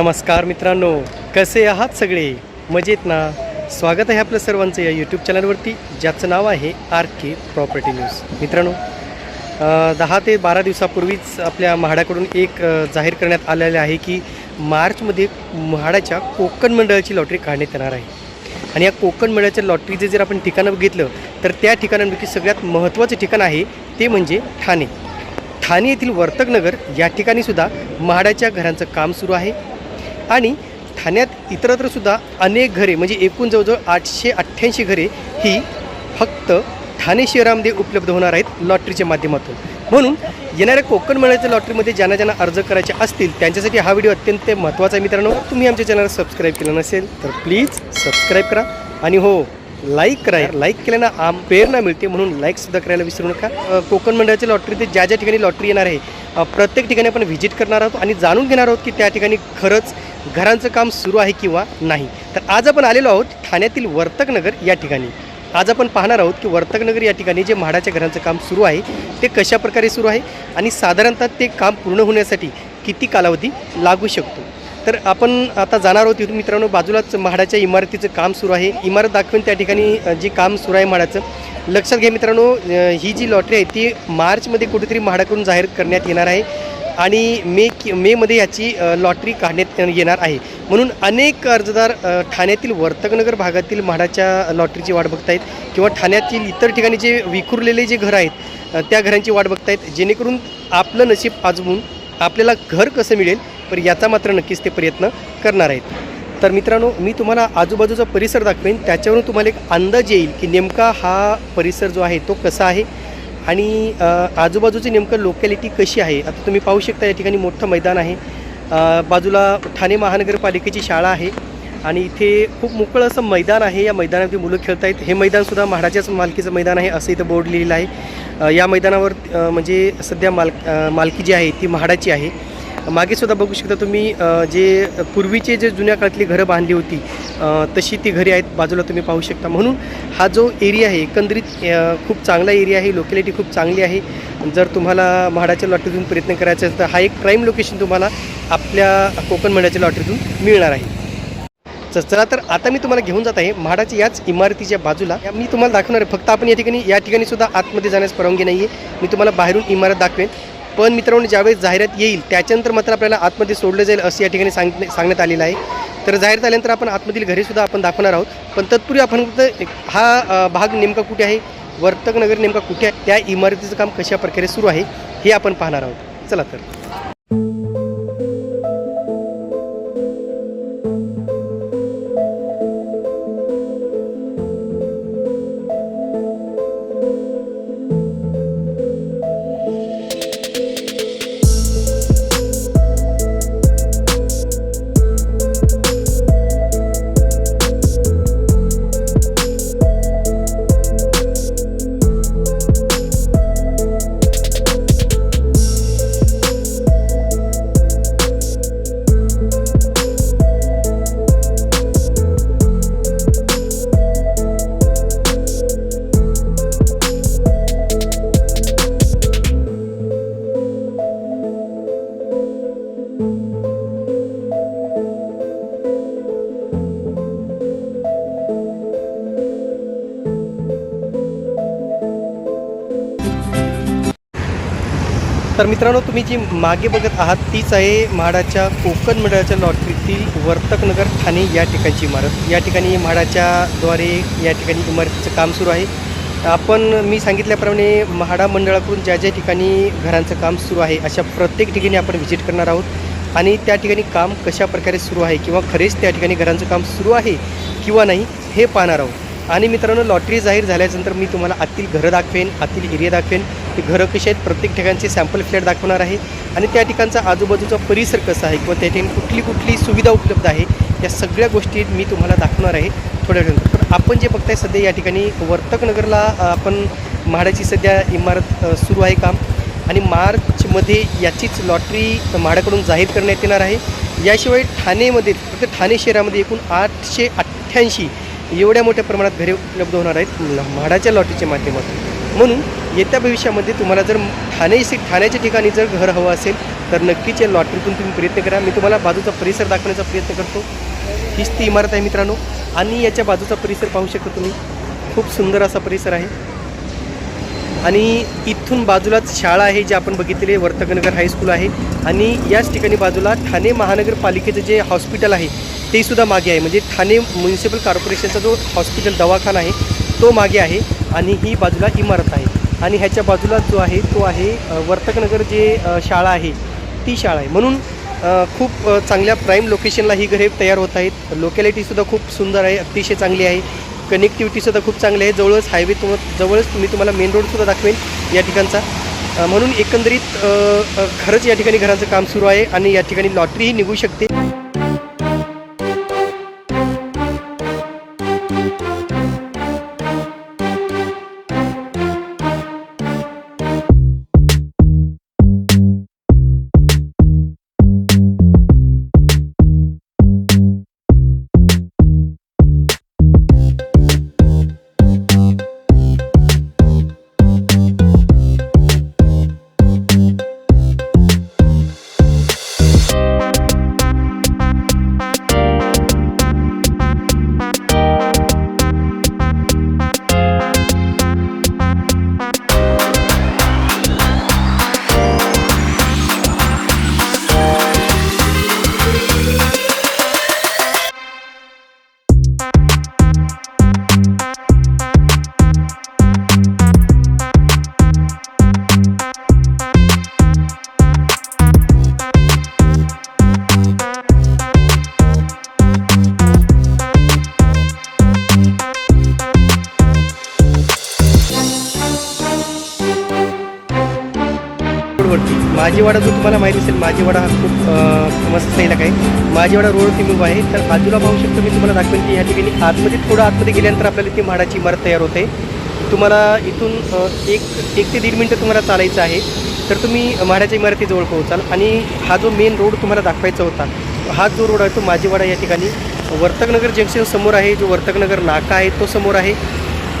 नमस्कार मित्रांनो कसे आहात सगळे? मजेत ना? स्वागत आहे आपलं सर्वांचं या यूट्यूब चॅनलवरती ज्याचं नाव आहे आर के प्रॉपर्टी न्यूज मित्रांनो दहा ते बारा दिवसापूर्वीच आपल्या म्हाडाकडून एक जाहीर करण्यात आलेलं आहे की मार्चमध्ये म्हाडाच्या कोकण मंडळाची लॉटरी काढण्यात येणार आहे. आणि या कोकण मेळ्याच्या लॉटरीचे जर आपण ठिकाणं बघितलं तर त्या ठिकाणांपैकी सगळ्यात महत्त्वाचं ठिकाण आहे ते म्हणजे ठाणे. ठाणे येथील वर्तकनगर या ठिकाणीसुद्धा म्हाडाच्या घरांचं काम सुरू आहे. आणि ठाण्यात इतरत्रसुद्धा अनेक घरे म्हणजे एकूण जवळजवळ आठशे अठ्ठ्याऐंशी घरे ही फक्त ठाणे शहरामध्ये उपलब्ध होणार आहेत लॉटरीच्या माध्यमातून. म्हणून येणाऱ्या कोकण मेळ्याच्या लॉटरीमध्ये ज्यांना ज्यांना अर्ज करायचे असतील त्यांच्यासाठी हा व्हिडिओ अत्यंत महत्त्वाचा आहे मित्रांनो. तुम्ही आमच्या चॅनलला सबस्क्राईब केलं नसेल तर प्लीज सबस्क्राईब करा. आणि हो लाईक करा. लाईक केल्यानं आम प्रेरणा मिळते म्हणून लाईकसुद्धा करायला विसरू नका. कोकण मंडळाच्या लॉटरीत ज्या ज्या ठिकाणी लॉटरी येणार आहे प्रत्येक ठिकाणी आपण व्हिजिट करणार आहोत आणि जाणून घेणार आहोत की त्या ठिकाणी खरंच घरांचं काम सुरू आहे किंवा नाही. तर आज आपण आलेलो आहोत ठाण्यातील वर्तकनगर या ठिकाणी. आज आपण पाहणार आहोत की वर्तकनगर या ठिकाणी जे म्हाडाच्या घरांचं काम सुरू आहे ते कशा प्रकारे सुरू आहे आणि साधारणतः ते काम पूर्ण होण्यासाठी किती कालावधी लागू शकतो? तर आपण आता जाणार आहोत इथून. मित्रांनो बाजूलाच म्हाडाच्या इमारतीचं काम सुरू आहे. इमारत दाखवून त्या ठिकाणी जे काम सुरू आहे म्हाडाचं. लक्षात घ्या मित्रांनो ही जी लॉटरी आहे ती मार्चमध्ये कुठेतरी म्हाडाकडून जाहीर करण्यात येणार आहे. आणि मे कि मेमध्ये याची लॉटरी काढण्यात येणार आहे. म्हणून अनेक अर्जदार ठाण्यातील वर्तकनगर भागातील म्हाडाच्या लॉटरीची वाट बघतायत किंवा ठाण्यातील इतर ठिकाणी जे विखुरलेले जे घरं आहेत त्या घरांची वाट बघतायत जेणेकरून आपलं नशीब आजमून आपल्याला घर कसं मिळेल पण याचा मात्र नक्कीच ते प्रयत्न करणार आहेत. तर मित्रांनो मी तुम्हाला आजूबाजूचा परिसर दाखवेन त्याच्यावरून तुम्हाला एक अंदाज येईल की नेमका हा परिसर जो आहे तो कसा आहे आणि आजूबाजूची नेमकं लोकॅलिटी कशी आहे? आता तुम्ही पाहू शकता या ठिकाणी मोठं मैदान आहे. बाजूला ठाणे महानगरपालिकेची शाळा आहे आणि इथे खूप मोकळं असं मैदान आहे. या मैदानामध्ये मुलं खेळत आहेत. हे मैदानसुद्धा म्हाडाच्याच मालकीचं मैदान आहे असं इथं बोर्ड लिहिलेलं आहे. या मैदानावर म्हणजे सध्या माल मालकी जी आहे ती म्हाडाची आहे. मागे सुद्धा बघू शकता तुम्ही जे पूर्वीचे जे जुन्या काळातली घरं बांधली होती तशी ती घरी आहेत बाजूला तुम्ही पाहू शकता. म्हणून हा जो एरिया आहे एकंदरीत खूप चांगला एरिया आहे लोकॅलिटी खूप चांगली आहे. जर तुम्हाला म्हाडाच्या लॉटरीतून प्रयत्न करायचा असेल तर हा एक प्राईम लोकेशन तुम्हाला आपल्या कोकण मंडळाच्या लॉटरीतून मिळणार आहे. तर चला तर आता मी तुम्हाला घेऊन जात आहे म्हाडाच्या याच इमारतीच्या बाजूला. मी तुम्हाला दाखवणार आहे फक्त आपण या ठिकाणी या ठिकाणी सुद्धा आतमध्ये जाण्यास परवानगी नाही आहे मी तुम्हाला बाहेरून इमारत दाखवेन. पण मित्रांनो ज्यावेळेस जाहिरात येईल त्याच्यानंतर मात्र आपल्याला आतमध्ये सोडलं जाईल असं या ठिकाणी सांग सांगण्यात आलेलं आहे. तर जाहीर झाल्यानंतर आपण आतमधील घरेसुद्धा आपण दाखवणार आहोत. पण तत्पूर्वी आपण फक्त एक- हा भाग नेमका कुठे आहे? वर्तकनगर नेमका कुठे आहे? त्या इमारतीचं काम कशा प्रकारे सुरू आहे? हे आपण पाहणार आहोत. चला तर. तर मित्रांनो तुम्ही जी मागे बघत आहात तीच आहे म्हाडाच्या कोकण मंडळाच्या लॉटरीतील वर्तकनगर ठाणे या ठिकाणची इमारत. या ठिकाणी म्हाडाच्या द्वारे या ठिकाणी इमारतीचं काम सुरू आहे. आपण मी सांगितल्याप्रमाणे म्हाडा मंडळाकडून ज्या ज्या ठिकाणी घरांचं काम सुरू आहे अशा प्रत्येक ठिकाणी आपण व्हिजिट करणार आहोत. आणि त्या ठिकाणी काम कशा प्रकारे सुरू आहे किंवा खरेच त्या ठिकाणी घरांचं काम सुरू आहे किंवा नाही हे पाहणार आहोत. आणि मित्रांनो लॉटरी जाहीर झाल्यानंतर मी तुम्हाला आतील घरं दाखवेन आतील एरिया दाखवेन. ते घरं कशी आहेत प्रत्येक ठिकाणचे सॅम्पल फ्लॅट दाखवणार आहे. आणि त्या ठिकाणचा आजूबाजूचा परिसर कसा आहे किंवा त्या ठिकाणी कुठली कुठली सुविधा उपलब्ध आहे या सगळ्या गोष्टी मी तुम्हाला दाखवणार आहे थोड्या वेळानंतर. पण आपण जे बघताय सध्या या ठिकाणी वर्तकनगरला आपण म्हाडाची सध्या इमारत सुरू आहे काम. आणि मार्चमध्ये याचीच लॉटरी म्हाडाकडून जाहीर करण्यात येणार आहे. याशिवाय ठाणेमध्ये फक्त ठाणे शहरामध्ये एकूण आठशे अठ्ठ्याऐंशी एवढ्या मोठ्या प्रमाणात घरे उपलब्ध होणार आहेत म्हाडाच्या लॉटरीच्या माध्यमातून. म्हणून येत्या भविष्यामध्ये तुम्हाला जर ठाणे ठाण्याच्या ठिकाणी जर घर हवं असेल तर नक्कीच या लॉटरीतून तुम्ही प्रयत्न करा. मी तुम्हाला बाजूचा परिसर दाखवण्याचा प्रयत्न करतो. हीच ती इमारत आहे मित्रांनो. आणि याच्या बाजूचा परिसर पाहू शकता तुम्ही. खूप सुंदर असा परिसर आहे. आणि इथून बाजूलाच शाळा आहे जी आपण बघितलेली वर्तकनगर हायस्कूल आहे. आणि याच ठिकाणी बाजूला ठाणे महानगरपालिकेचं जे हॉस्पिटल आहे ते सुद्धा मागे आहे. म्हणजे ठाणे म्युन्सिपल कॉर्पोरेशनचा जो हॉस्पिटल दवाखाना आहे तो मागे आहे. आणि ही बाजूला इमारत आहे. आणि ह्याच्या बाजूला जो आहे तो आहे वर्तकनगर जे शाळा आहे ती शाळा आहे. म्हणून खूप चांगल्या प्राईम लोकेशनला ही घरे तयार होत आहेत. लोकॅलिटीसुद्धा खूप सुंदर आहे अतिशय चांगली आहे. कनेक्टिव्हिटीसुद्धा खूप चांगली आहे. जवळच हायवे तुम जवळच तुम्ही तुम्हाला मेन रोडसुद्धा दाखवेन या ठिकाणचा. म्हणून एकंदरीत खरंच या ठिकाणी घरांचं काम सुरू आहे आणि या ठिकाणी लॉटरीही निघू शकते. माझीवाडा जो तुम्हाला माहिती असेल माझीवाडा हा खूप मस्त इलाका आहे. माझीवाडा रोडवरती मूव आहे. तर बाजूला पाहू शकतो मी तुम्हाला दाखवेन की ह्या ठिकाणी आतमध्ये थोडं आतमध्ये गेल्यानंतर आपल्याला ती म्हाडाची इमारत तयार होते. तुम्हाला इथून एक एक ते दीड मिनटं तुम्हाला चालायचं आहे. तर तुम्ही म्हाडाच्या इमारतीजवळ पोहोचाल आणि हा जो मेन रोड तुम्हाला दाखवायचा होता हा जो रोड आहे तो माझीवाडा या ठिकाणी वर्तकनगर जंक्शन समोर आहे. जो वर्तकनगर नाका आहे तो समोर आहे.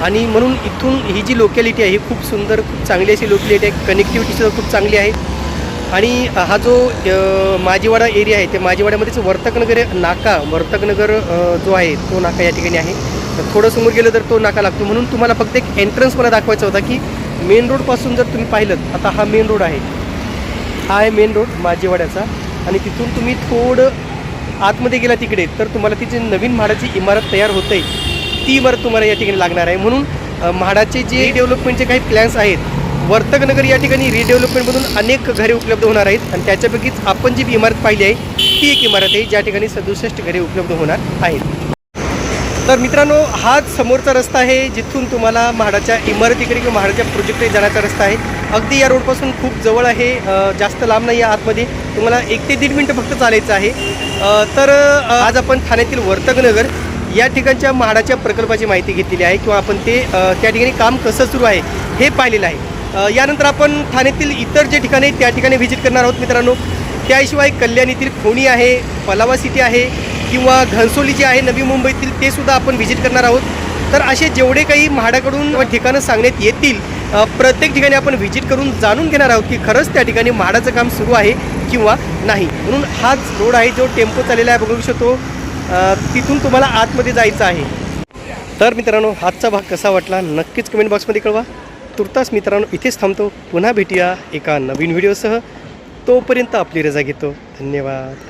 आणि म्हणून इथून ही जी लोकॅलिटी आहे ही खूप सुंदर खूप चांगली अशी लोकॅलिटी आहे. कनेक्टिव्हिटीसुद्धा खूप चांगली आहे. आणि हा जो माजीवाडा एरिया आहे ते माजीवाड्यामध्येच वर्तकनगर नाका वर्तकनगर जो आहे तो नाका या ठिकाणी आहे. तर थोडं समोर गेलं तर तो नाका लागतो. म्हणून तुम्हाला फक्त एक एंट्रन्स मला दाखवायचा होता की मेन रोडपासून जर तुम्ही पाहिलं आता हा मेन रोड आहे. हा आहे मेन रोड माजीवाड्याचा. आणि तिथून तुम्ही थोडं आतमध्ये गेला तिकडे तर तुम्हाला तिची नवीन म्हाडाची इमारत तयार होते ती इमारत तुम्हाला या ठिकाणी लागणार आहे? म्हणून म्हाडाचे जे रिडेव्हलपमेंटचे काही प्लॅन्स आहेत वर्तकनगर या ठिकाणी रिडेव्हलपमेंटमधून अनेक घरे उपलब्ध होणार आहेत आणि त्याच्यापैकीच आपण जी इमारत पाहिली आहे ती एक इमारत आहे ज्या ठिकाणी सदुसष्ट घरे उपलब्ध होणार आहेत. तर मित्रांनो हाच समोरचा रस्ता आहे जिथून तुम्हाला म्हाडाच्या इमारतीकडे किंवा म्हाडाच्या प्रोजेक्टकडे जाण्याचा रस्ता आहे. अगदी या रोडपासून खूप जवळ आहे जास्त लांब नाही आहे आतमध्ये. तुम्हाला एक ते दीड मिनटं फक्त चालायचं आहे. तर आज आपण ठाण्यातील वर्तकनगर या ठिकाणच्या म्हाडाच्या प्रकल्पाची माहिती घेतलेली आहे किंवा आपण ते त्या ठिकाणी काम कसं सुरू आहे हे पाहिलेलं आहे. यानंतर आपण ठाण्यातील इतर जे ठिकाणे त्या ठिकाणी व्हिजिट करणार आहोत मित्रांनो. त्याशिवाय कल्याणीतील खोणी आहे पलावा सिटी आहे किंवा घनसोली जे आहे नवी मुंबईतील ते सुद्धा आपण व्हिजिट करणार आहोत. तर असे जेवढे काही म्हाडाकडून ठिकाणं सांगण्यात येतील प्रत्येक ठिकाणी आपण व्हिजिट करून जाणून घेणार आहोत की खरंच त्या ठिकाणी म्हाडाचं काम सुरू आहे किंवा नाही. म्हणून हाच रोड आहे जो टेम्पो चाललेला आहे बघू शकतो. तिथून तुम्हाला आतमध्ये जायचं आहे. तर मित्रांनो आजचा भाग कसा वाटला नक्कीच कमेंट बॉक्समध्ये कळवा. तुर्तास मित्रांनो इथेच थांबतो. पुन्हा भेटूया एका नवीन व्हिडिओसह तोपर्यंत आपली रजा घेतो. धन्यवाद.